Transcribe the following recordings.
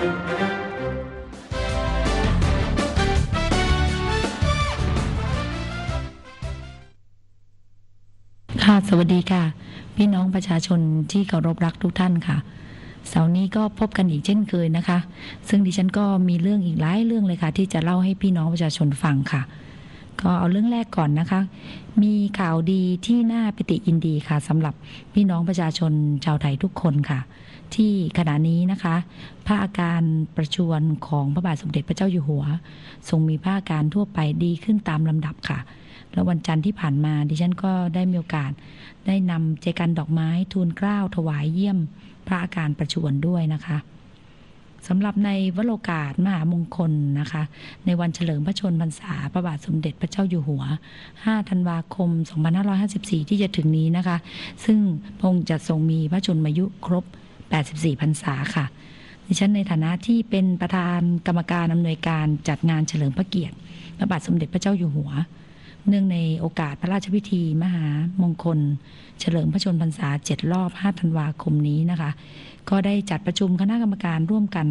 ค่ะ สวัสดีค่ะ พี่น้องประชาชนที่เคารพรักทุกท่านค่ะ เสาร์นี้ก็พบกันอีกเช่นเคยนะคะ ซึ่งดิฉันก็มีเรื่องอีกหลายเรื่องเลยค่ะ ที่จะเล่าให้พี่น้องประชาชนฟังค่ะ ก็เอาเรื่องแรกก่อนนะคะ มีข่าวดีที่น่าปิติยินดีค่ะสำหรับพี่น้องประชาชนชาวไทยทุกคนค่ะ ที่ขณะนี้นะคะ พระอาการประชวรของพระบาทสมเด็จพระเจ้าอยู่หัว ทรงมีพระอาการทั่วไปดีขึ้นตามลำดับค่ะ แล้ววันจันทร์ที่ผ่านมาดิฉันก็ได้มีโอกาส ได้นำเจกันดอกไม้ทูลเกล้าถวายเยี่ยม พระอาการประชวรด้วยนะคะสำหรับในวโรกาสมหามงคลนะคะ ในวันเฉลิมพระชนมพรรษาพระบาทสมเด็จพระเจ้าอยู่หัว 5 ธันวาคม 2554 ที่จะถึงนี้นะคะ ซึ่งพรงจะทรงมีพระชนมายุครบ 84พรรษาค่ะดิฉันในฐานะที่เป็นประธานกรรมการอำนวยการจัดงานเฉลิมพระเกียรติพระบาทสมเด็จพระเจ้าอยู่หัว เนื่องในโอกาสพระราชพิธีมหามงคล เฉลิมพระชนพรรษา 7 รอบ 5 ธันวาคมนี้นะคะ ก็ได้จัดประชุมคณะกรรมการร่วมกัน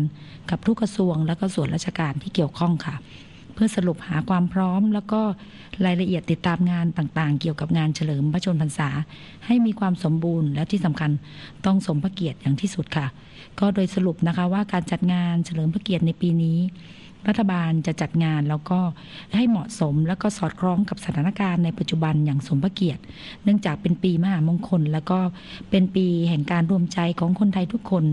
กับทุกกระทรวงและก็ส่วนราชการที่เกี่ยวข้องค่ะ พื่อสรุปหาความพร้อม แล้วก็รายละเอียดติดตามงานต่างๆ เกี่ยวกับงานเฉลิมพระชนพรรษา ให้มีความสมบูรณ์และที่สำคัญต้องสมพระเกียรติอย่างที่สุดค่ะ ก็โดยสรุปนะคะว่าการจัดงานเฉลิมพระเกียรติในปีนี้ รัฐบาลจะจัดงานแล้วก็ให้เหมาะสมแล้วก็สอดคล้องกับสถานการณ์ในปัจจุบันอย่างสมพระเกียรติ เนื่องจากเป็นปีมหามงคล แล้วก็เป็นปีแห่งการรวมใจของคนไทยทุกคน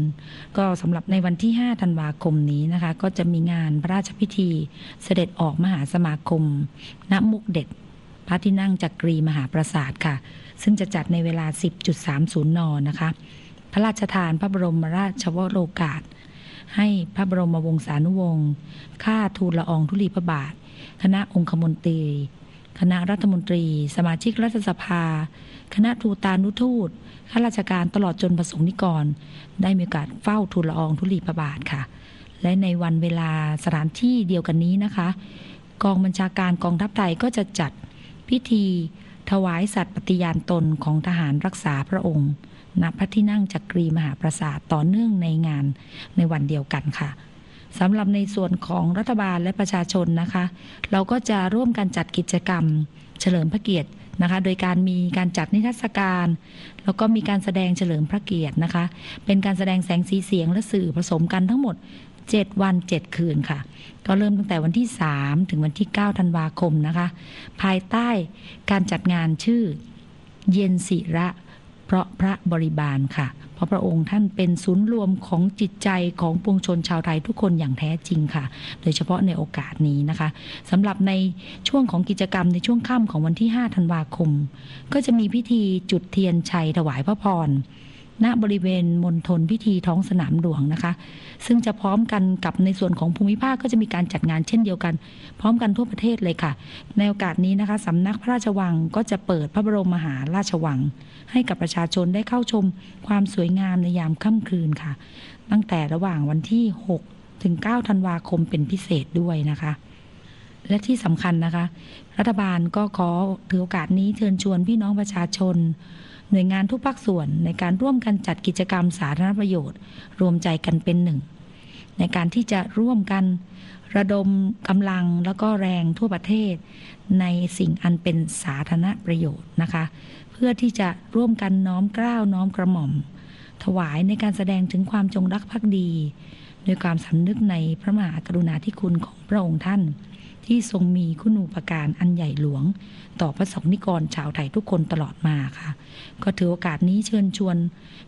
ก็สำหรับในวันที่ 5 ธันวาคมนี้นะคะ ก็จะมีงานพระราชพิธีเสด็จออกมหาสมาคม ณมุกเด็ดพระที่นั่งจักรีมหาปราสาทค่ะ ซึ่งจะจัดในเวลา 10.30 น นะคะ พระราชทานพระบรมราชวโรกาส ให้พระบรมวงศานุวงศ์ข้าทูลละอองธุลีพระบาท คณะองคมนตรี คณะรัฐมนตรี สมาชิกรัฐสภา คณะทูตานุทูตข้าราชการตลอดจนประสงค์นิกร ได้มีโอกาสเฝ้าทูลละอองธุลีพระบาทค่ะ และในวันเวลาสถานที่เดียวกันนี้นะคะ กองบัญชาการกองทัพไทยก็จะจัดพิธีถวายสัตย์ปฏิญาณตนของทหารรักษาพระองค์ ณพระที่นั่งจักรีมหาปราสาทต่อเนื่องในงานในวันเดียวกันค่ะสำหรับในส่วนของรัฐบาลและประชาชนนะคะ เราก็จะร่วมกันจัดกิจกรรม เฉลิมพระเกียรตินะคะ โดยการมีการจัดนิทรรศการ แล้วก็มีการแสดงเฉลิมพระเกียรตินะคะ เป็นการแสดงแสงสีเสียงและสื่อผสมกันทั้งหมด 7 วัน 7 คืนค่ะ ก็เริ่มตั้งแต่วันที่ 3 ถึงวันที่ 9 ธันวาคมนะคะ ภายใต้การจัดงานชื่อเย็นศิระ เพราะพระบริบาลค่ะ เพราะพระองค์ท่านเป็นศูนย์รวมของจิตใจของปวงชนชาวไทยทุกคนอย่างแท้จริงค่ะ โดยเฉพาะในโอกาสนี้นะคะสำหรับในช่วงของกิจกรรมในช่วงค่ำของวันที่ 5 ธันวาคม ก็จะมีพิธีจุดเทียนชัยถวายพระพรณบริเวณมณฑลพิธีท้องสนามหลวงนะคะ ซึ่งจะพร้อมกันกับในส่วนของภูมิภาคก็จะมีการจัดงานเช่นเดียวกัน พร้อมกันทั่วประเทศเลยค่ะ ในโอกาสนี้นะคะสำนักพระราชวังก็จะเปิดพระบรมมหาราชวัง ให้กับประชาชนได้เข้าชมความสวยงามในยามค่ำคืนค่ะ ตั้งแต่ระหว่างวันที่ 6 ถึง 9 ธันวาคมเป็นพิเศษด้วยนะคะและที่สำคัญนะคะ รัฐบาลก็ขอถือโอกาสนี้เชิญชวนพี่น้องประชาชน หน่วยงานทุกภาคส่วนในการร่วมกันจัดกิจกรรมสาธารณประโยชน์ รวมใจกันเป็นหนึ่ง ในการที่จะร่วมกันระดมกำลังแล้วก็แรงทั่วประเทศ ในสิ่งอันเป็นสาธารณประโยชน์นะคะ พื่อที่จะร่วมกันน้อมเกล้าวน้อมกระหม่อม ถวายในการแสดงถึงความจงรักภักดีโดยความสำนึกในพระมหากรุณาธิคุณของพระองค์ท่าน ที่ทรงมีคุณูปการอันใหญ่หลวง ต่อพระสงฆ์นิกรชาวไทยทุกคนตลอดมาค่ะ ก็ถือโอกาสนี้เชิญชวน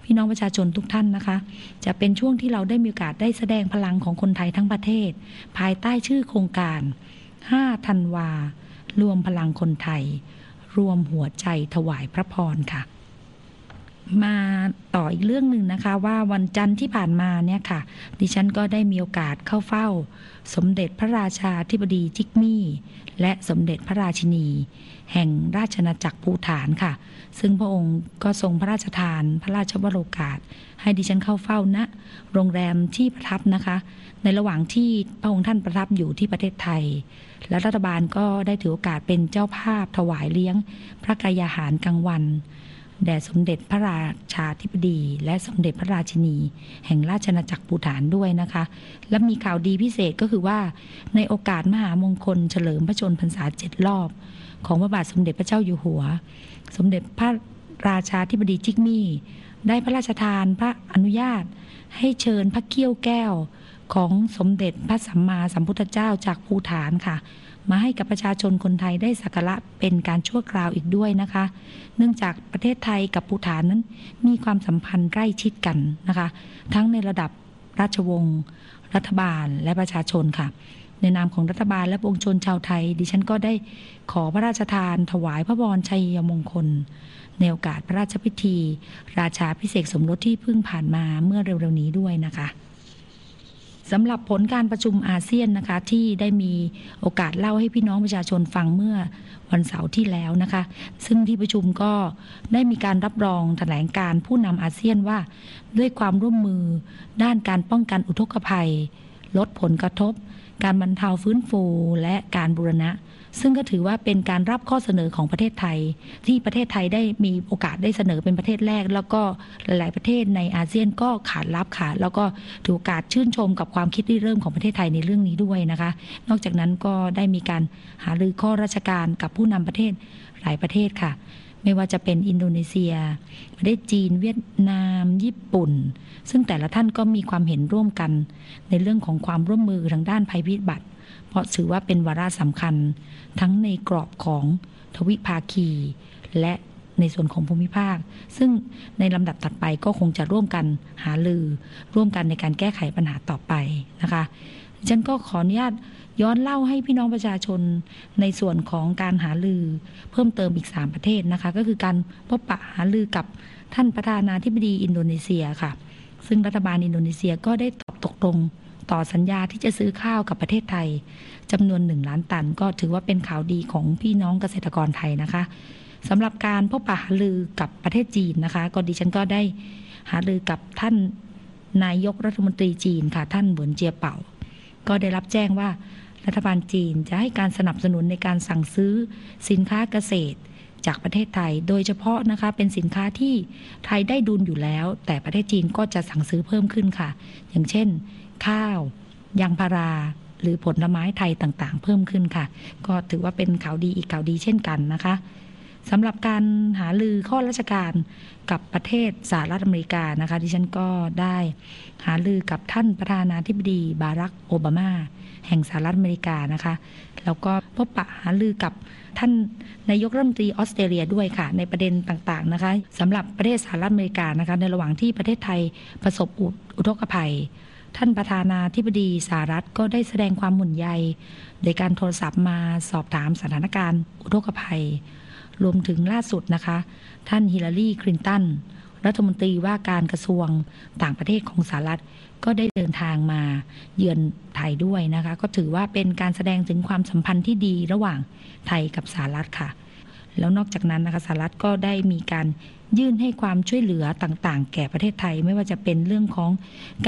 พี่น้องประชาชนทุกท่านนะคะ จะเป็นช่วงที่เราได้มีโอกาสได้แสดงพลังของคนไทยทั้งประเทศ ภายใต้ชื่อโครงการ5ธันวารวมพลังคนไทย รวมหัวใจถวายพระพรค่ะ มาต่ออีกเรื่องหนึ่งนะคะ ว่าวันจันทร์ที่ผ่านมาเนี่ยค่ะ ดิฉันก็ได้มีโอกาสเข้าเฝ้า สมเด็จพระราชาธิบดีจิกมี่ และสมเด็จพระราชินี แห่งราชนาจักรภูฐานค่ะ ซึ่งพระองค์ก็ทรงพระราชทานพระราชวโรกาส ให้ดิฉันเข้าเฝ้าณโรงแรมที่ประทับนะคะ ในระหว่างที่พระองค์ท่านประทับอยู่ที่ประเทศไทย และรัฐบาลก็ได้ถือโอกาสเป็นเจ้าภาพถวายเลี้ยง พระกายาหารกลางวัน แด่สมเด็จพระราชาธิบดี และสมเด็จพระราชินี แห่งราชอาจักรปูฐานด้วยนะคะ และมีข่าวดีพิเศษก็คือว่า ในโอกาสมหามงคลเฉลิมพระชนพรรษาเจ็ดรอบ ของพระบาทสมเด็จพระเจ้าอยู่หัว สมเด็จพระราชาธิบดีจิกมี่ ได้พระราชทานพระอนุญาต ให้เชิญพระเกี้ยวแก้วของสมเด็จพระสัมมาสัมพุทธเจ้าจากภูฐานค่ะ มาให้กับประชาชนคนไทยได้สักการะเป็นการชั่วคราวอีกด้วยนะคะ เนื่องจากประเทศไทยกับภูฐานนั้น มีความสัมพันธ์ใกล้ชิดกันนะคะ ทั้งในระดับราชวงศ์รัฐบาลและประชาชนค่ะ ในนามของรัฐบาลและปวงชนชาวไทย ดิฉันก็ได้ขอพระราชทาน ถวายพระพรชัยมงคล ในโอกาสพระราชพิธี ราชาพิเศษสมรสที่เพิ่งผ่านมาเมื่อเร็วๆนี้ด้วยนะคะ สำหรับผลการประชุมอาเซียนนะคะ ที่ได้มีโอกาสเล่าให้พี่น้องประชาชนฟังเมื่อวันเสาร์ที่แล้วนะคะ ซึ่งที่ประชุมก็ได้มีการรับรองแถลงการผู้นำอาเซียนว่า ด้วยความร่วมมือด้านการป้องกันอุทกภัย ลดผลกระทบ การบรรเทาฟื้นฟูและการบูรณะ ซึ่งก็ถือว่าเป็นการรับข้อเสนอของประเทศไทย ที่ประเทศไทยได้มีโอกาสได้เสนอเป็นประเทศแรก แล้วก็หลาย ๆ ประเทศในอาเซียนก็ขาดรับค่ะแล้วก็ถือโอกาสชื่นชมกับความคิดที่เริ่มของประเทศไทยในเรื่องนี้ด้วยนะคะ นอกจากนั้นก็ได้มีการหารือข้อราชการกับผู้นำประเทศหลายประเทศค่ะไม่ว่าจะเป็นอินโดนีเซีย ประเทศจีนเวียดนาม ญี่ปุ่น ซึ่งแต่ละท่านก็มีความเห็นร่วมกัน ในเรื่องของความร่วมมือทางด้านภัยพิบัติ เพราะถือว่าเป็นวาระสำคัญ ทั้งในกรอบของทวิภาคี และในส่วนของภูมิภาค ซึ่งในลำดับถัดไปก็คงจะร่วมกันหาลือ ร่วมกันในการแก้ไขปัญหาต่อไปนะคะฉันก็ขออนุญาตย้อนเล่าให้พี่น้องประชาชนในส่วนของการหาลือเพิ่มเติมอีก 3 ประเทศนะคะ ก็คือการพบปะหาลือกับท่านประธานาธิบดีอินโดนีเซียค่ะ ซึ่งรัฐบาลอินโดนีเซียก็ได้ตอบตกลง ต่อสัญญาที่จะซื้อข้าวกับประเทศไทยจำนวนหนึ่งล้านตัน ก็ถือว่าเป็นข่าวดีของพี่น้องเกษตรกรไทยนะคะสำหรับการพบปะหารือกับประเทศจีนนะคะก็ดิฉันก็ได้หารือกับท่านนายกรัฐมนตรีจีนค่ะ ท่านเหวินเจียเป่า ก็ได้รับแจ้งว่ารัฐบาลจีนจะให้การสนับสนุนในการสั่งซื้อสินค้าเกษตรจากประเทศไทย โดยเฉพาะนะคะเป็นสินค้าที่ไทยได้ดุลอยู่แล้ว แต่ประเทศจีนก็จะสั่งซื้อเพิ่มขึ้นค่ะ อย่างเช่น ข้าวยางพาราหรือผลไม้ไทยต่างๆ เพิ่มขึ้นค่ะ ก็ถือว่าเป็นข่าวดีอีกข่าวดีเช่นกันนะคะสำหรับการหาลือข้อราชการกับประเทศสหรัฐอเมริกานะคะ ที่ฉันก็ได้หาลือกับท่านประธานาธิบดีบารักโอบามา แห่งสหรัฐอเมริกานะคะ แล้วก็พบปะหาลือกับท่านนายกรัฐมนตรีออสเตรเลียด้วยค่ะ ในประเด็นต่างๆนะคะสำหรับประเทศสหรัฐอเมริกานะคะ ในระหว่างที่ประเทศไทยประสบอุทกภัย ท่านประธานาธิบดีสหรัฐก็ได้แสดงความหมุนใยโดยการโทรศัพท์มาสอบถามสถานการณ์อุทกภัย รวมถึงล่าสุดนะคะ ท่านฮิลลารีคลินตันรัฐมนตรีว่าการกระทรวงต่างประเทศของสหรัฐก็ได้เดินทางมาเยือนไทยด้วยนะคะ ก็ถือว่าเป็นการแสดงถึงความสัมพันธ์ที่ดีระหว่างไทยกับสหรัฐค่ะ แล้วนอกจากนั้นนะคะสหรัฐก็ได้มีการยื่นให้ความช่วยเหลือต่างๆ แก่ประเทศไทยไม่ว่าจะเป็นเรื่องของ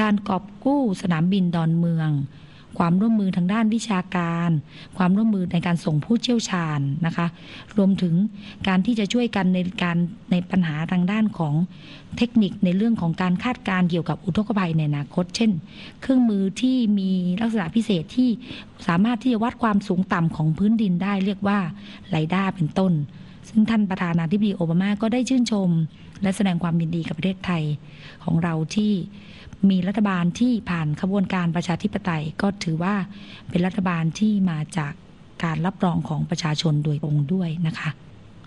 การกอบกู้สนามบินดอนเมือง ความร่วมมือทางด้านวิชาการ ความร่วมมือในการส่งผู้เชี่ยวชาญนะคะ รวมถึงการที่จะช่วยกันในการในปัญหาทางด้านของเทคนิคในเรื่องของการคาดการเกี่ยวกับอุทกภัยในอนาคต เช่น เครื่องมือที่มีลักษณะพิเศษที่สามารถที่จะวัดความสูงต่ำของพื้นดินได้เรียกว่าไลด้าเป็นต้น ซึ่งท่านประธานาธิบดีโอบามาก็ได้ชื่นชม และแสดงความยินดีกับประเทศไทยของเราที่มีรัฐบาลที่ผ่านขบวนการประชาธิปไตยก็ถือว่าเป็นรัฐบาลที่มาจากการรับรองของประชาชนโดยองค์ด้วยนะคะ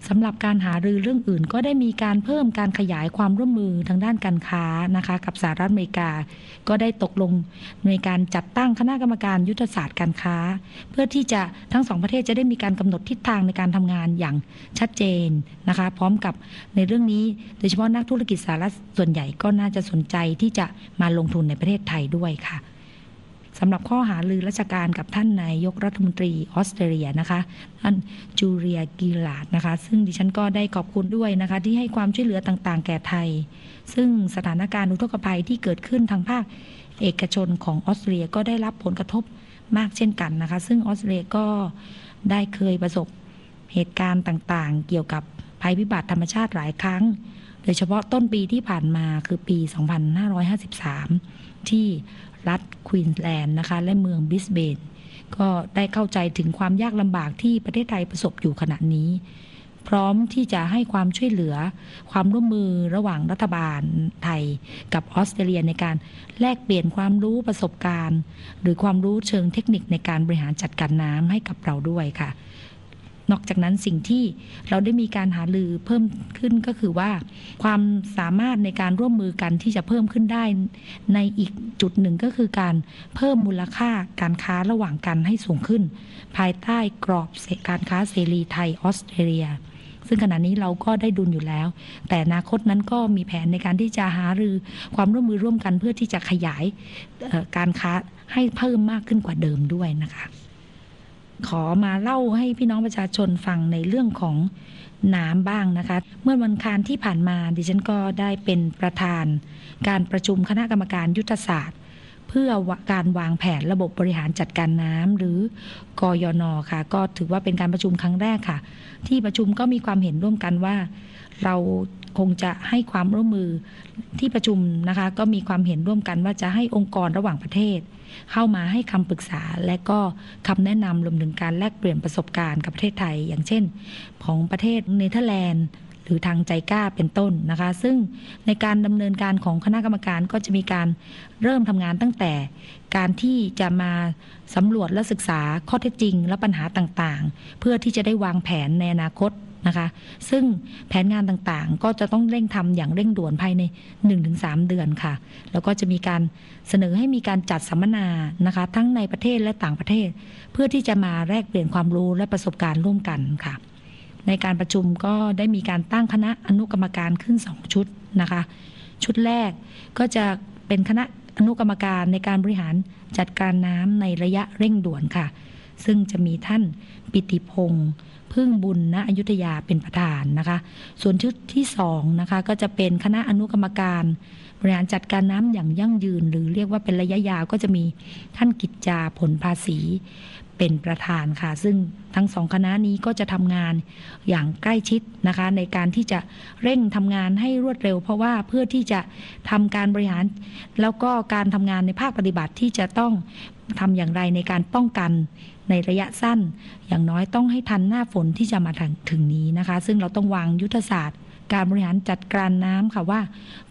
สำหรับการหารือเรื่องอื่น ก็ได้มีการเพิ่มการขยายความร่วมมือทางด้านการค้านะคะกับสหรัฐอเมริกา ก็ได้ตกลงในการจัดตั้งคณะกรรมการยุทธศาสตร์การค้า เพื่อที่จะทั้งสองประเทศจะได้มีการกำหนดทิศทางในการทำงานอย่างชัดเจนนะคะพร้อมกับในเรื่องนี้โดยเฉพาะนักธุรกิจสหรัฐส่วนใหญ่ก็น่าจะสนใจที่จะมาลงทุนในประเทศไทยด้วยค่ะำหรับข้อหาลือราชการกับท่านนายกรัฐมนตรีออสเตรเลียนะคะ ท่านจูเลียกิลาดนะคะ ซึ่งดิฉันก็ได้ขอบคุณด้วยนะคะ ที่ให้ความช่วยเหลือต่างๆ แก่ไทย ซึ่งสถานการณ์อุทกภัยที่เกิดขึ้นทางภาคเอกชนของออสเตรเลียก็ได้รับผลกระทบมากเช่นกันนะคะ ซึ่งออสเตรเลียก็ได้เคยประสบเหตุการณ์ต่างๆ เกี่ยวกับภัยพิบัติธรรมชาติหลายครั้ง โดยเฉพาะต้นปีที่ผ่านมาคือปี 2553 ที่ รัฐควีนสแลนด์นะคะและเมืองบริสเบนก็ได้เข้าใจถึงความยากลำบากที่ประเทศไทยประสบอยู่ขณะนี้ พร้อมที่จะให้ความช่วยเหลือ ความร่วมมือระหว่างรัฐบาลไทยกับออสเตรเลียในการแลกเปลี่ยนความรู้ประสบการณ์ หรือความรู้เชิงเทคนิคในการบริหารจัดการน้ำให้กับเราด้วยค่ะ นอกจากนั้นสิ่งที่เราได้มีการหาลือเพิ่มขึ้นก็คือว่า ความสามารถในการร่วมมือกันที่จะเพิ่มขึ้นได้ในอีกจุดหนึ่งก็คือการเพิ่มมูลค่าการค้าระหว่างกันให้สูงขึ้น ภายใต้กรอบการค้าเสรีไทยออสเตรเลียซึ่งขณะนี้เราก็ได้ดุลอยู่แล้ว แต่อนาคตนั้นก็มีแผนในการที่จะหารือความร่วมมือร่วมกันเพื่อที่จะขยายการค้าให้เพิ่มมากขึ้นกว่าเดิมด้วยนะคะ ขอมาเล่าให้พี่น้องประชาชนฟังในเรื่องของน้ำบ้างนะคะ เมื่อวันคารที่ผ่านมาดิฉันก็ได้เป็นประธาน การประชุมคณะกรรมการยุทธศาสตร์ เพื่อการวางแผนระบบบริหารจัดการน้ำหรือกยนค่ะ ก็ถือว่าเป็นการประชุมครั้งแรกค่ะ ที่ประชุมก็มีความเห็นร่วมกันว่า เราคงจะให้ความร่วมมือที่ประชุมนะคะ ก็มีความเห็นร่วมกันว่าจะให้องค์กรระหว่างประเทศ เข้ามาให้คำปรึกษาและก็คำแนะนำรวมถึงการแลกเปลี่ยนประสบการณ์กับประเทศไทย อย่างเช่น ของประเทศเนเธอร์แลนด์หรือทางใจกล้าเป็นต้นนะคะ ซึ่งในการดำเนินการของคณะกรรมการก็จะมีการเริ่มทำงานตั้งแต่ การที่จะมาสำรวจและศึกษาข้อเท็จจริงและปัญหาต่างๆ เพื่อที่จะได้วางแผนในอนาคต นะคะ ซึ่งแผนงานต่างๆ ก็จะต้องเร่งทำอย่างเร่งด่วนภายใน 1-3 เดือนค่ะ แล้วก็จะมีการเสนอให้มีการจัดสัมมนานะคะ ทั้งในประเทศและต่างประเทศ เพื่อที่จะมาแลกเปลี่ยนความรู้และประสบการณ์ร่วมกันค่ะ ในการประชุมก็ได้มีการตั้งคณะอนุกรรมการขึ้น 2 ชุดนะคะ ชุดแรกก็จะเป็นคณะอนุกรรมการในการบริหารจัดการน้ำในระยะเร่งด่วนค่ะ ซึ่งจะมีท่านปิติพงศ์ พึ่งบุญณอยุธยาเป็นประธานนะคะ ส่วนชุดที่สองนะคะก็จะเป็นคณะอนุกรรมการบริหารจัดการน้ำอย่างยั่งยืน หรือเรียกว่าเป็นระยะยาวก็จะมีท่านกิจจาผลภาษี เป็นประธานค่ะ ซึ่งทั้งสองคณะนี้ก็จะทำงานอย่างใกล้ชิดนะคะ ในการที่จะเร่งทำงานให้รวดเร็ว เพราะว่าเพื่อที่จะทำการบริหาร แล้วก็การทำงานในภาคปฏิบัติที่จะต้องทำอย่างไรในการป้องกันในระยะสั้น อย่างน้อยต้องให้ทันหน้าฝนที่จะมาถึงนี้นะคะ ซึ่งเราต้องวางยุทธศาสตร์ การบริหารจัดการน้ำค่ะว่า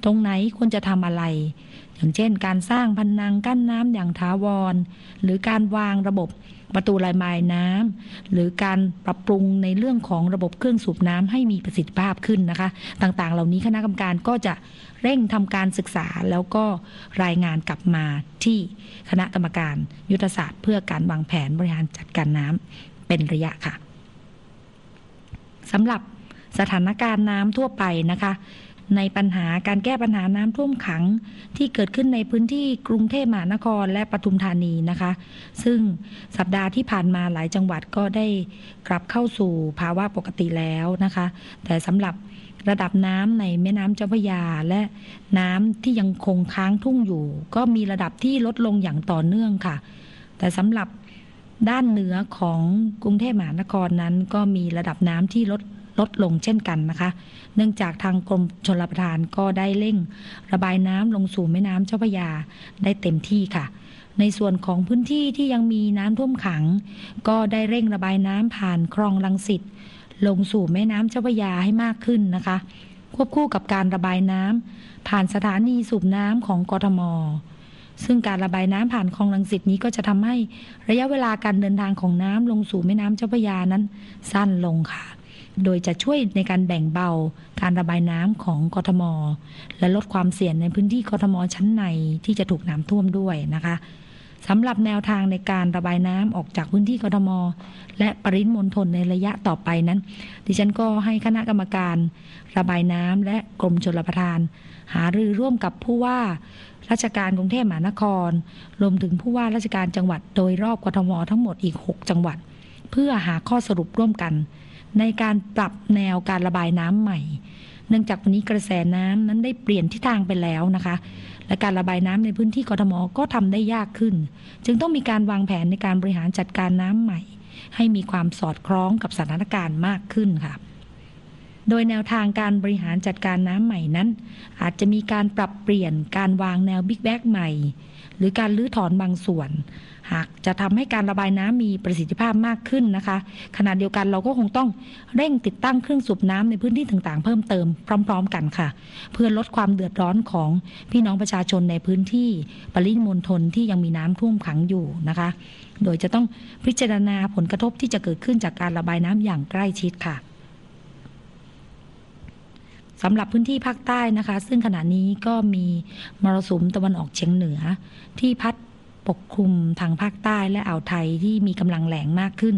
ตรงไหนควรจะทำอะไรอย่างเช่น การสร้างพันนังกั้นน้ำอย่างถาวร หรือการวางระบบ ประตูระบายน้ำหรือการปรับปรุงในเรื่องของระบบเครื่องสูบน้ำให้มีประสิทธิภาพขึ้นนะคะ ต่างๆ เหล่านี้คณะกรรมการก็จะเร่งทำการศึกษาแล้วก็รายงานกลับมาที่คณะกรรมการยุทธศาสตร์ เพื่อการวางแผนบริหารจัดการน้ำเป็นระยะค่ะสำหรับสถานการณ์น้ำทั่วไปนะคะ ในปัญหาการแก้ปัญหาน้ำท่วมขังที่เกิดขึ้นในพื้นที่กรุงเทพมหานครและปทุมธานีนะคะ ซึ่งสัปดาห์ที่ผ่านมาหลายจังหวัดก็ได้กลับเข้าสู่ภาวะปกติแล้วนะคะ แต่สำหรับระดับน้ำในแม่น้ำเจ้าพระยาและน้ำที่ยังคงค้างทุ่งอยู่ ก็มีระดับที่ลดลงอย่างต่อเนื่องค่ะ แต่สำหรับด้านเหนือของกรุงเทพมหานครนั้น ก็มีระดับน้ำที่ลด ลดลงเช่นกันนะคะ เนื่องจากทางกรมชลประทานก็ได้เร่ง ระบายน้ำลงสู่แม่น้ำเจ้าพระยาได้เต็มที่ค่ะ ในส่วนของพื้นที่ที่ยังมีน้ำท่วมขัง ก็ได้เร่งระบายน้ำผ่านคลองลังสิตลงสู่แม่น้ำเจ้าพระยาให้มากขึ้นนะคะ ควบคู่กับการระบายน้ำผ่านสถานีสูบน้ำของกทมซึ่งการระบายน้ำผ่านคลองลังสิตนี้ก็จะทำให้ระยะเวลาการเดินทางของน้ำลงสู่แม่น้ำเจ้าพระยานั้นสั้นลงค่ะ โดยจะช่วยในการแบ่งเบาการระบายน้ำของกทม และลดความเสี่ยงในพื้นที่กทมชั้นในที่จะถูกน้ำท่วมด้วยนะคะสำหรับแนวทางในการระบายน้ำออกจากพื้นที่กทม และปริมณฑลในระยะต่อไปนั้น ดิฉันก็ให้คณะกรรมการ ระบายน้ำและกรมชลประทาน หารือร่วมกับผู้ว่า ราชการกรุงเทพมหานคร รวมถึงผู้ว่าราชการจังหวัดโดยรอบกทมทั้งหมดอีก 6 จังหวัด เพื่อหาข้อสรุปร่วมกัน ในการปรับแนวการระบายน้ำใหม่ เนื่องจากวันนี้กระแสน้ำนั้นได้เปลี่ยนทิศทางไปแล้วนะคะ และการระบายน้ำในพื้นที่กทมก็ทำได้ยากขึ้น จึงต้องมีการวางแผนในการบริหารจัดการน้ำใหม่ ให้มีความสอดคล้องกับสถานการณ์มากขึ้นค่ะ โดยแนวทางการบริหารจัดการน้ำใหม่นั้น อาจจะมีการปรับเปลี่ยนการวางแนวบิ๊กแบกใหม่ หรือการลื้อถอนบางส่วน หากจะทำให้การระบายน้ำมีประสิทธิภาพมากขึ้นนะคะ ขณะเดียวกันเราก็คงต้องเร่งติดตั้งเครื่องสูบน้ำในพื้นที่ต่างๆ เพิ่มเติมพร้อม ๆ กันค่ะ เพื่อลดความเดือดร้อนของพี่น้องประชาชนในพื้นที่ปริมณฑลที่ยังมีน้ำท่วมขังอยู่นะคะ โดยจะต้องพิจารณาผลกระทบที่จะเกิดขึ้นจากการระบายน้ำอย่างใกล้ชิดค่ะ สำหรับพื้นที่ภาคใต้นะคะ ซึ่งขณะนี้ก็มีมรสุมตะวันออกเฉียงเหนือ ที่พัดปกคลุมทางภาคใต้และอ่าวไทยที่มีกำลังแรงมากขึ้น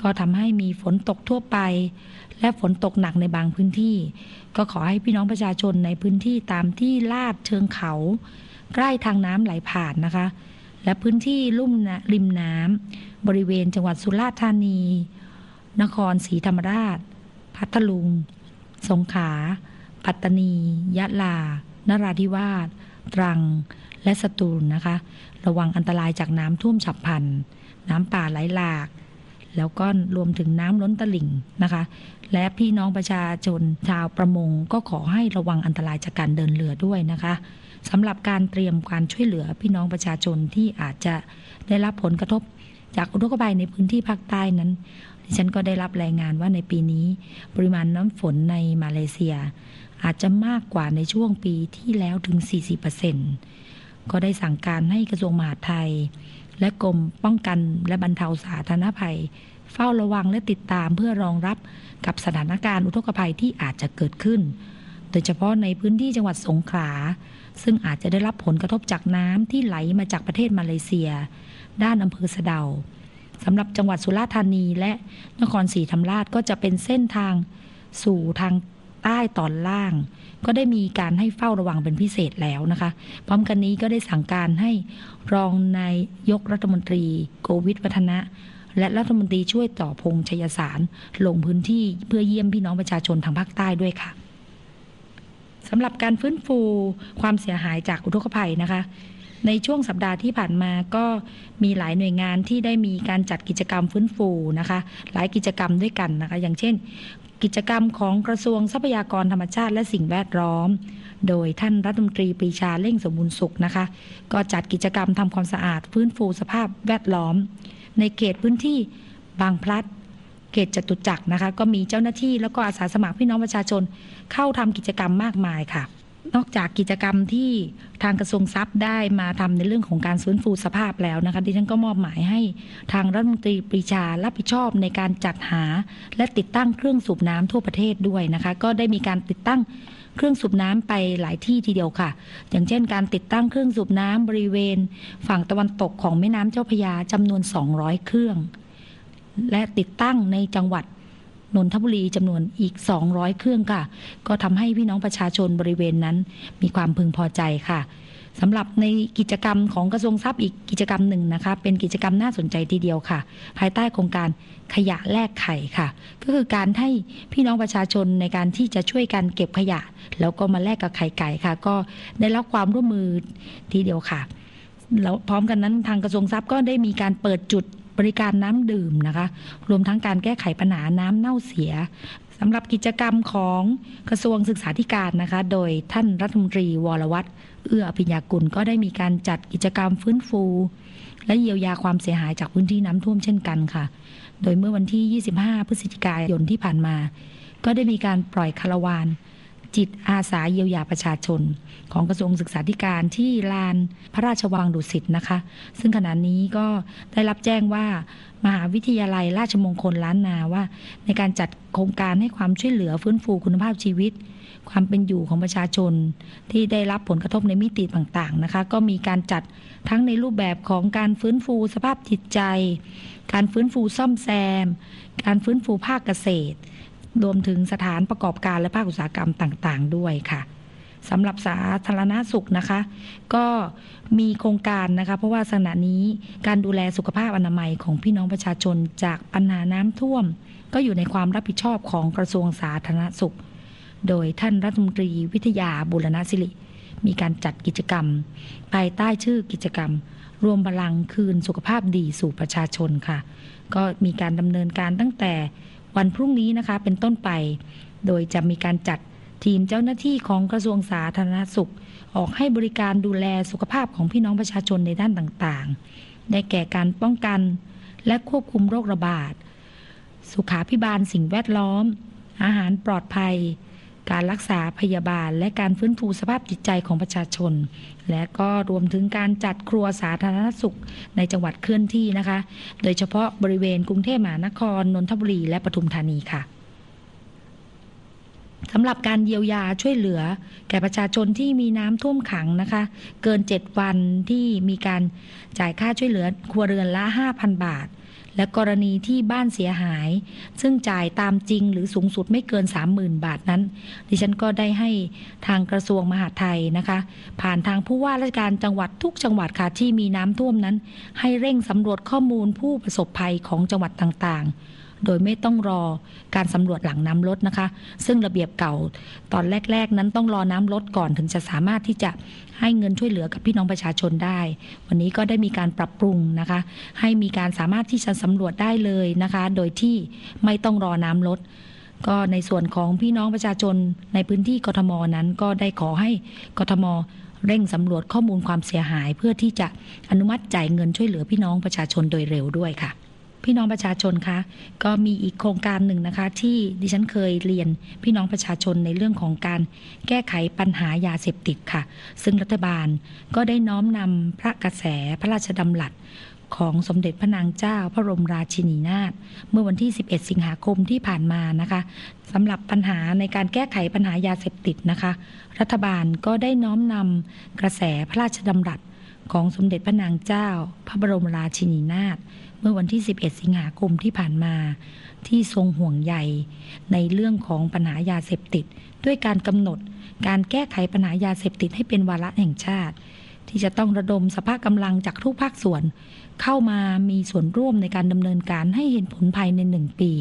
ก็ทำให้มีฝนตกทั่วไป และฝนตกหนักในบางพื้นที่ ก็ขอให้พี่น้องประชาชนในพื้นที่ตามที่ลาดเชิงเขา ใกล้ทางน้ำไหลผ่านนะคะ และพื้นที่ลุ่มริมน้ำบริเวณจังหวัดสุราษฎร์ธานี นครศรีธรรมราช พัทลุง สงขลา ปัตตานี ยะลา นราธิวาส ตรัง และสตูลนะคะ ระวังอันตรายจากน้ำท่วมฉับพลัน น้ำป่าไหลหลาก แล้วก็รวมถึงน้ำล้นตลิ่งนะคะ และพี่น้องประชาชนชาวประมงก็ขอให้ระวังอันตรายจากการเดินเรือด้วยนะคะสำหรับการเตรียมการช่วยเหลือพี่น้องประชาชนที่อาจจะได้รับผลกระทบจากอุทกภัยในพื้นที่ภาคใต้นั้น ดิฉันก็ได้รับรายงานว่าในปีนี้ ปริมาณน้ำฝนในมาเลเซีย อาจจะมากกว่าในช่วงปีที่แล้วถึง 40%ก็ได้สั่งการให้กระทรวงมหาดไทย และกรมป้องกันและบรรเทาสาธารณภัย เฝ้าระวังและติดตามเพื่อรองรับกับสถานการณ์อุทกภัยที่อาจจะเกิดขึ้น โดยเฉพาะในพื้นที่จังหวัดสงขลา ซึ่งอาจจะได้รับผลกระทบจากน้ำที่ไหลมาจากประเทศมาเลเซีย ด้านอำเภอสะเดาสำหรับจังหวัดสุราษฎร์ธานีและนครศรีธรรมราชก็จะเป็นเส้นทางสู่ทาง ใต้ตอนล่าง ก็ได้มีการให้เฝ้าระวังเป็นพิเศษแล้วนะคะ พร้อมกันนี้ก็ได้สั่งการให้รองนายยกรัฐมนตรีโกวิทวัฒนะและรัฐมนตรีช่วยต่อพงชยสาร ลงพื้นที่เพื่อเยี่ยมพี่น้องประชาชนทางภาคใต้ด้วยค่ะสำหรับการฟื้นฟูความเสียหายจากอุทกภัยนะคะ ในช่วงสัปดาห์ที่ผ่านมาก็มีหลายหน่วยงานที่ได้มีการจัดกิจกรรมฟื้นฟูนะคะ หลายกิจกรรมด้วยกันนะคะ อย่างเช่น กิจกรรมของกระทรวงทรัพยากรธรรมชาติและสิ่งแวดล้อม โดยท่านรัฐมนตรีปรีชาเล่งสมบูรณ์สุขนะคะ ก็จัดกิจกรรมทำความสะอาดฟื้นฟูสภาพแวดล้อม ในเขตพื้นที่บางพลัด เขตจตุจักรนะคะ ก็มีเจ้าหน้าที่แล้วก็อาสาสมัครพี่น้องประชาชนเข้าทำกิจกรรมมากมายค่ะ นอกจากกิจกรรมที่ทางกระทรวงทรัพย์ได้มาทำในเรื่องของการฟื้นฟูสภาพแล้วนะคะดิฉันก็มอบหมายให้ทางรัฐมนตรีปรีชารับผิดชอบในการจัดหา และติดตั้งเครื่องสูบน้ำทั่วประเทศด้วยนะคะ ก็ได้มีการติดตั้งเครื่องสูบน้ำไปหลายที่ทีเดียวค่ะ อย่างเช่น การติดตั้งเครื่องสูบน้ำบริเวณ ฝั่งตะวันตกของแม่น้ำเจ้าพยาจำนวน 200 เครื่อง และติดตั้งในจังหวัด นนทบุรีจำนวนอีก 200 เครื่องค่ะ ก็ทำให้พี่น้องประชาชนบริเวณนั้น มีความพึงพอใจค่ะสำหรับในกิจกรรมของกระทรวงทรัพย์อีกกิจกรรมหนึ่งนะคะ เป็นกิจกรรมน่าสนใจทีเดียวค่ะ ภายใต้โครงการขยะแลกไข่ค่ะ ก็คือการให้พี่น้องประชาชนในการที่จะช่วยกันเก็บขยะ แล้วก็มาแลกกับไข่ไก่ค่ะ ก็ได้รับความร่วมมือทีเดียวค่ะแล้วพร้อมกันนั้นทางกระทรวงทรัพย์ก็ได้มีการเปิดจุด บริการน้ำดื่มนะคะ รวมทั้งการแก้ไขปัญหาน้ำเน่าเสียสำหรับกิจกรรมของกระทรวงศึกษาธิการนะคะ โดยท่านรัฐมนตรีวรวัตรเอื้ออภิญญากุลก็ได้มีการจัดกิจกรรมฟื้นฟู และเยียวยาความเสียหายจากพื้นที่น้ำท่วมเช่นกันค่ะ โดยเมื่อวันที่ 25 พฤศจิกายนที่ผ่านมา ก็ได้มีการปล่อยคาราวาน จิตอาสาเยียวยาประชาชน ของกระทรวงศึกษาธิการที่ลานพระราชวังดุสิตนะคะ ซึ่งขณะนี้ก็ได้รับแจ้งว่ามหาวิทยาลัยราชมงคลล้านนาว่า ในการจัดโครงการให้ความช่วยเหลือฟื้นฟูคุณภาพชีวิต ความเป็นอยู่ของประชาชน ที่ได้รับผลกระทบในมิติต่างๆนะคะ ก็มีการจัดทั้งในรูปแบบของการฟื้นฟูสภาพจิตใจ การฟื้นฟูซ่อมแซม การฟื้นฟูภาคเกษตร รวมถึงสถานประกอบการและภาคอุตสาหกรรมต่างๆ ด้วยค่ะสำหรับสาธารณสุขนะคะ ก็มีโครงการนะคะ เพราะว่าขณะนี้การดูแลสุขภาพอนามัยของพี่น้องประชาชนจากปัญหาน้ำท่วม ก็อยู่ในความรับผิดชอบของกระทรวงสาธารณสุข โดยท่านรัฐมนตรีวิทยาบุรณศิริมีการจัดกิจกรรม ภายใต้ชื่อกิจกรรม รวมพลังคืนสุขภาพดีสู่ประชาชนค่ะ ก็มีการดำเนินการตั้งแต่ วันพรุ่งนี้นะคะเป็นต้นไป โดยจะมีการจัดทีมเจ้าหน้าที่ของกระทรวงสาธารณสุข ออกให้บริการดูแลสุขภาพของพี่น้องประชาชนในด้านต่างๆ ได้แก่การป้องกันและควบคุมโรคระบาด สุขาพิบาลสิ่งแวดล้อม อาหารปลอดภัย การรักษาพยาบาล และการฟื้นฟูสภาพจิตใจของประชาชน และก็รวมถึงการจัดครัวสาธารณสุขในจังหวัดเคลื่อนที่นะคะ โดยเฉพาะบริเวณกรุงเทพมหานคร นนทบุรี และปทุมธานีค่ะสำหรับการเยียวยาช่วยเหลือ แก่ประชาชนที่มีน้ำท่วมขังนะคะ เกิน 7 วันที่มีการจ่ายค่าช่วยเหลือครัวเรือนละ 5,000 บาท และกรณีที่บ้านเสียหาย ซึ่งจ่ายตามจริงหรือสูงสุดไม่เกิน 30,000 บาทนั้น ดิฉันก็ได้ให้ทางกระทรวงมหาดไทยนะคะ ผ่านทางผู้ว่าราชการจังหวัดทุกจังหวัดค่ะที่มีน้ำท่วมนั้น ให้เร่งสำรวจข้อมูลผู้ประสบภัยของจังหวัดต่างๆ โดยไม่ต้องรอการสำรวจหลังน้ำลดนะคะ ซึ่งระเบียบเก่าตอนแรก ๆ นั้นต้องรอน้ำลดก่อนถึงจะสามารถที่จะให้เงินช่วยเหลือกับพี่น้องประชาชนได้ วันนี้ก็ได้มีการปรับปรุงนะคะ ให้มีการสามารถที่จะสำรวจได้เลยนะคะ โดยที่ไม่ต้องรอน้ำลดก็ในส่วนของพี่น้องประชาชนในพื้นที่กทมนั้น ก็ได้ขอให้กทมเร่งสำรวจข้อมูลความเสียหาย เพื่อที่จะอนุมัติจ่ายเงินช่วยเหลือพี่น้องประชาชนโดยเร็วด้วยค่ะ พี่น้องประชาชนคะก็มีอีกโครงการหนึ่งนะคะ ที่ดิฉันเคยเรียนพี่น้องประชาชนในเรื่องของการแก้ไขปัญหายาเสพติดค่ะ ซึ่งรัฐบาลก็ได้น้อมนำพระกระแสพระราชดำรัสของสมเด็จพระนางเจ้าพระบรมราชินีนาถเมื่อวันที่ 11 สิงหาคมที่ผ่านมานะคะสำหรับปัญหาในการแก้ไขปัญหายาเสพติดนะคะ รัฐบาลก็ได้น้อมนำกระแสพระราชดำรัสของสมเด็จพระนางเจ้า พระบรมราชินีนาถ เมื่อวันที่ 11 สิงหาคมที่ผ่านมา ที่ทรงห่วงใยในเรื่องของปัญหายาเสพติด ด้วยการกำหนดการแก้ไขปัญหายาเสพติดให้เป็นวาระแห่งชาติ ที่จะต้องระดมสภาพกำลังจากทุกภาคส่วน เข้ามามีส่วนร่วมในการดำเนินการให้เห็นผลภายในหนึ่งปี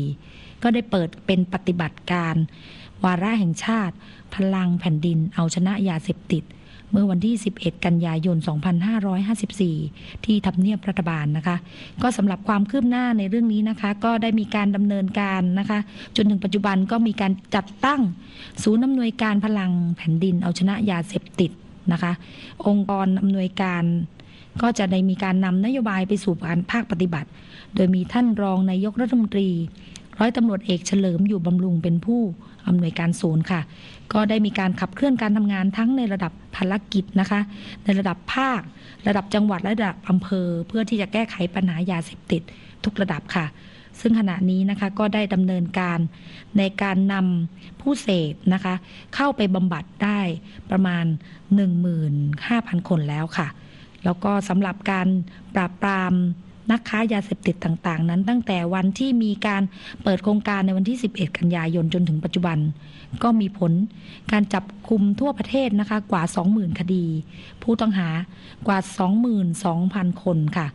ก็ได้เปิดเป็นปฏิบัติการ วาระแห่งชาติ พลังแผ่นดินเอาชนะยาเสพติด เมื่อวันที่ 11 กันยายน 2554 ที่ทำเนียบรัฐบาลนะคะ ก็สำหรับความคืบหน้าในเรื่องนี้นะคะ ก็ได้มีการดำเนินการนะคะ จนถึงปัจจุบันก็มีการจัดตั้ง ศูนย์อำนวยการพลังแผ่นดินเอาชนะยาเสพติดนะคะ องค์กรอำนวยการก็จะได้มีการนำนโยบายไปสู่การภาคปฏิบัติ โดยมีท่านรองนายกรัฐมนตรี ร้อยตำรวจเอกเฉลิมอยู่บำรุงเป็นผู้ อำนวยการศูนย์ค่ะ ก็ได้มีการขับเคลื่อนการทำงานทั้งในระดับภารกิจนะคะ ในระดับภาค ระดับจังหวัดและระดับอำเภอ เพื่อที่จะแก้ไขปัญหายาเสพติดทุกระดับค่ะ ซึ่งขณะนี้นะคะก็ได้ดำเนินการในการนำผู้เสพนะคะ เข้าไปบำบัดได้ประมาณ 15,000 คนแล้วค่ะ แล้วก็สำหรับการปราบปราม นักค้ายาเสพติดต่างๆ นั้นตั้งแต่วันที่มีการเปิดโครงการในวันที่ 11 กันยายนจนถึงปัจจุบัน ก็มีผลการจับคุมทั่วประเทศนะคะกว่า 20,000 คดี ผู้ต้องหากว่า 22,000 คนค่ะ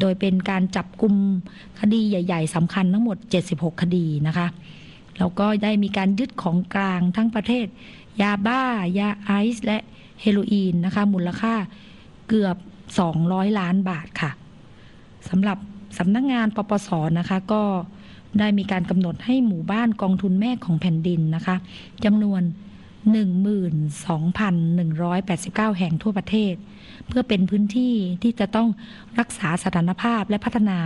โดยเป็นการจับกุมคดีใหญ่ ๆสำคัญทั้งหมด 76 คดีนะคะแล้วก็ได้มีการยึดของกลางทั้งประเทศ ยาบ้า ยาไอซ์และเฮโรอีนนะคะมูลค่าเกือบ 200 ล้านบาทค่ะ สำหรับสำนักงงานปปสนะคะก็ได้มีการกำหนดให้หมู่บ้านกองทุนแม่ของแผ่นดินนะคะจำนวน 12,189 แห่งทั่วประเทศ เพื่อเป็นพื้นที่ที่จะต้องรักษาสถานภาพและพัฒนา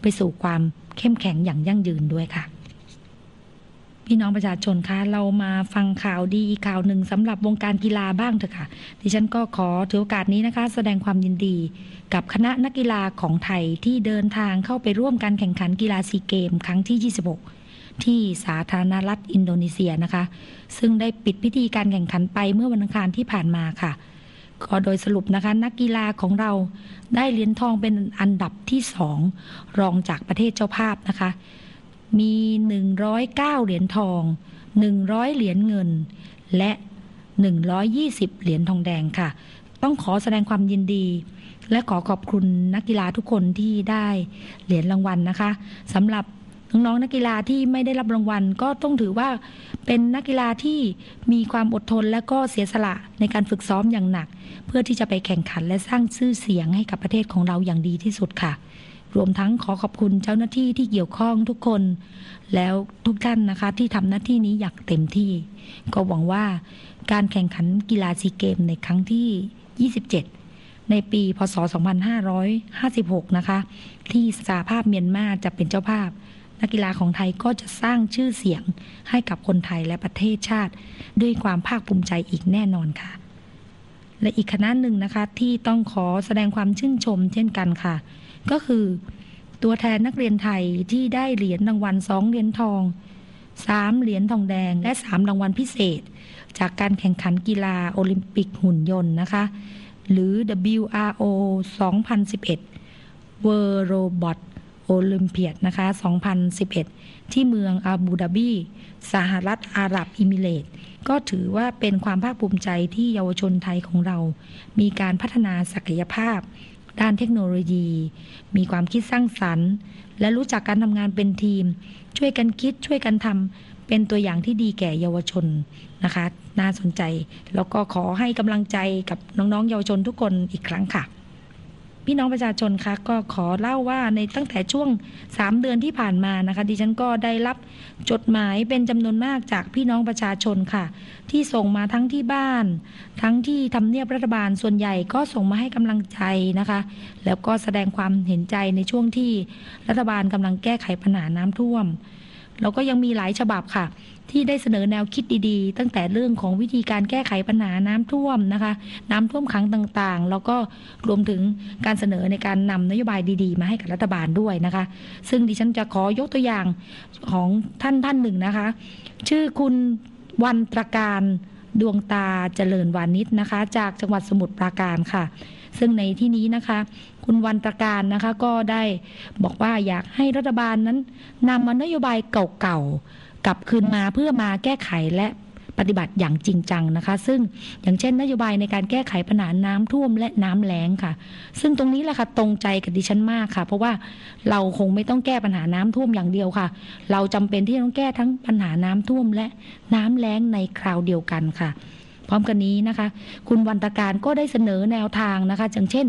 ไปสู่ความเข้มแข็งอย่างยั่งยืนด้วยค่ะ พี่น้องประชาชนคะเรามาฟังข่าวดีอีกข่าวหนึ่งสำหรับวงการกีฬาบ้างเถอะค่ะ ดิฉันก็ขอถือโอกาสนี้นะคะ แสดงความยินดี กับคณะนักกีฬาของไทยที่เดินทางเข้าไปร่วมการแข่งขันกีฬาซีเกม ครั้งที่ 26ที่สาธารณรัฐอินโดนีเซียนะคะ ซึ่งได้ปิดพิธีการแข่งขันไปเมื่อวันอังคารที่ผ่านมาค่ะ ก็โดยสรุปนะคะ นักกีฬาของเราได้เหรียญทองเป็นอันดับที่สองรองจากประเทศเจ้าภาพนะคะ มี 109 เหรียญทอง 100 เหรียญเงิน และ 120 เหรียญทองแดงค่ะ ต้องขอแสดงความยินดี และขอขอบคุณนักกีฬาทุกคนที่ได้เหรียญรางวัลนะคะสำหรับน้องๆนักกีฬาที่ไม่ได้รับรางวัล ก็ต้องถือว่าเป็นนักกีฬาที่มีความอดทนและก็เสียสละในการฝึกซ้อมอย่างหนัก เพื่อที่จะไปแข่งขันและสร้างชื่อเสียงให้กับประเทศของเราอย่างดีที่สุดค่ะ รวมทั้งขอขอบคุณเจ้าหน้าที่ที่เกี่ยวข้องทุกคน แล้วทุกท่านนะคะที่ทำหน้าที่นี้อย่างเต็มที่ ก็หวังว่าการแข่งขันกีฬาซีเกมในครั้งที่ 27 ในปีพศ 2556 นะคะ ที่สหภาพเมียนมาจะเป็นเจ้าภาพ นักกีฬาของไทยก็จะสร้างชื่อเสียงให้กับคนไทยและประเทศชาติ ด้วยความภาคภูมิใจอีกแน่นอนค่ะ และอีกคณะหนึ่งนะคะที่ต้องขอแสดงความชื่นชมเช่นกันค่ะ ก็คือ ตัวแทนนักเรียนไทยที่ได้เหรียญรางวัลสองเหรียญทองสามเหรียญทองแดงและสามรางวัลพิเศษ จากการแข่งขันกีฬาโอลิมปิกหุ่นยนต์นะคะ หรือ WRO 2011 World Robot Olympiad นะคะ 2011 ที่เมืองอาบูดาบีสหรัฐอาหรับอิมิเรตส์ก็ถือว่าเป็นความภาคภูมิใจที่เยาวชนไทยของเรา มีการพัฒนาศักยภาพ ด้านเทคโนโลยี มีความคิดสร้างสรรค์ และรู้จักการทำงานเป็นทีม ช่วยกันคิดช่วยกันทำเป็นตัวอย่างที่ดีแก่เยาวชนนะคะ น่าสนใจ แล้วก็ขอให้กำลังใจกับน้องๆ เยาวชนทุกคนอีกครั้งค่ะ พี่น้องประชาชนคะก็ขอเล่าว่าในตั้งแต่ช่วง 3 เดือนที่ผ่านมานะคะ ดิฉันก็ได้รับจดหมายเป็นจำนวนมากจากพี่น้องประชาชนค่ะ ที่ส่งมาทั้งที่บ้าน ทั้งที่ทำเนียบรัฐบาลส่วนใหญ่ก็ส่งมาให้กำลังใจนะคะ แล้วก็แสดงความเห็นใจในช่วงที่รัฐบาลกำลังแก้ไขปัญหาน้ำท่วม แล้วก็ยังมีหลายฉบับค่ะ ที่ได้เสนอแนวคิดดีๆ ตั้งแต่เรื่องของวิธีการแก้ไขปัญหาน้ำท่วมนะคะ น้ำท่วมขังต่างๆ แล้วก็รวมถึงการเสนอในการนำนโยบายดีๆ มาให้กับรัฐบาลด้วยนะคะ ซึ่งดิฉันจะขอยกตัวอย่างของท่านท่านหนึ่งนะคะ ชื่อคุณวันตรการดวงตาเจริญวานิชนะคะ จากจังหวัดสมุทรปราการค่ะ ซึ่งในที่นี้นะคะ คุณวันตรการนะคะก็ได้บอกว่าอยากให้รัฐบาลนั้นนำมานโยบายเก่าๆกลับคืนมาเพื่อมาแก้ไขและปฏิบัติอย่างจริงจังนะคะ ซึ่งอย่างเช่น นโยบายในการแก้ไขปัญหาน้ำท่วมและน้ำแล้งค่ะ ซึ่งตรงนี้แหละค่ะตรงใจกับดิฉันมากค่ะ เพราะว่าเราคงไม่ต้องแก้ปัญหาน้ำท่วมอย่างเดียวค่ะ เราจำเป็นที่ต้องแก้ทั้งปัญหาน้ำท่วมและน้ำแล้งในคราวเดียวกันค่ะ พร้อมกันนี้นะคะ คุณวันตการก็ได้เสนอแนวทางนะคะอย่างเช่น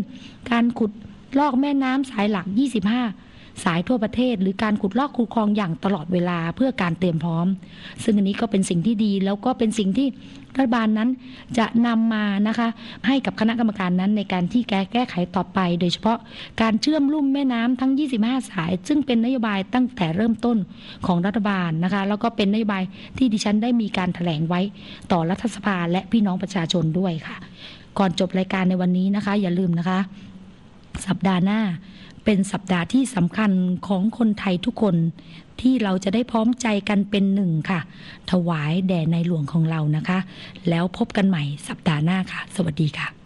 การขุดลอกแม่น้ำสายหลัก 25 สายทั่วประเทศ หรือการขุดลอกคูคลองอย่างตลอดเวลาเพื่อการเตรียมพร้อม ซึ่งอันนี้ก็เป็นสิ่งที่ดีแล้วก็เป็นสิ่งที่รัฐบาลนั้นจะนำมานะคะให้กับคณะกรรมการนั้นในการที่แก้แก้ไขต่อไป โดยเฉพาะการเชื่อมลุ่มแม่น้ำทั้ง 25 สาย ซึ่งเป็นนโยบายตั้งแต่เริ่มต้นของรัฐบาลนะคะแล้วก็เป็นนโยบายที่ดิฉันได้มีการแถลงไว้ต่อรัฐสภาและพี่น้องประชาชนด้วยค่ะ ก่อนจบรายการในวันนี้นะคะ อย่าลืมนะคะ สัปดาห์หน้า เป็นสัปดาห์ที่สำคัญของคนไทยทุกคนที่เราจะได้พร้อมใจกันเป็นหนึ่งค่ะ ถวายแด่ในหลวงของเรานะคะ แล้วพบกันใหม่สัปดาห์หน้าค่ะ สวัสดีค่ะ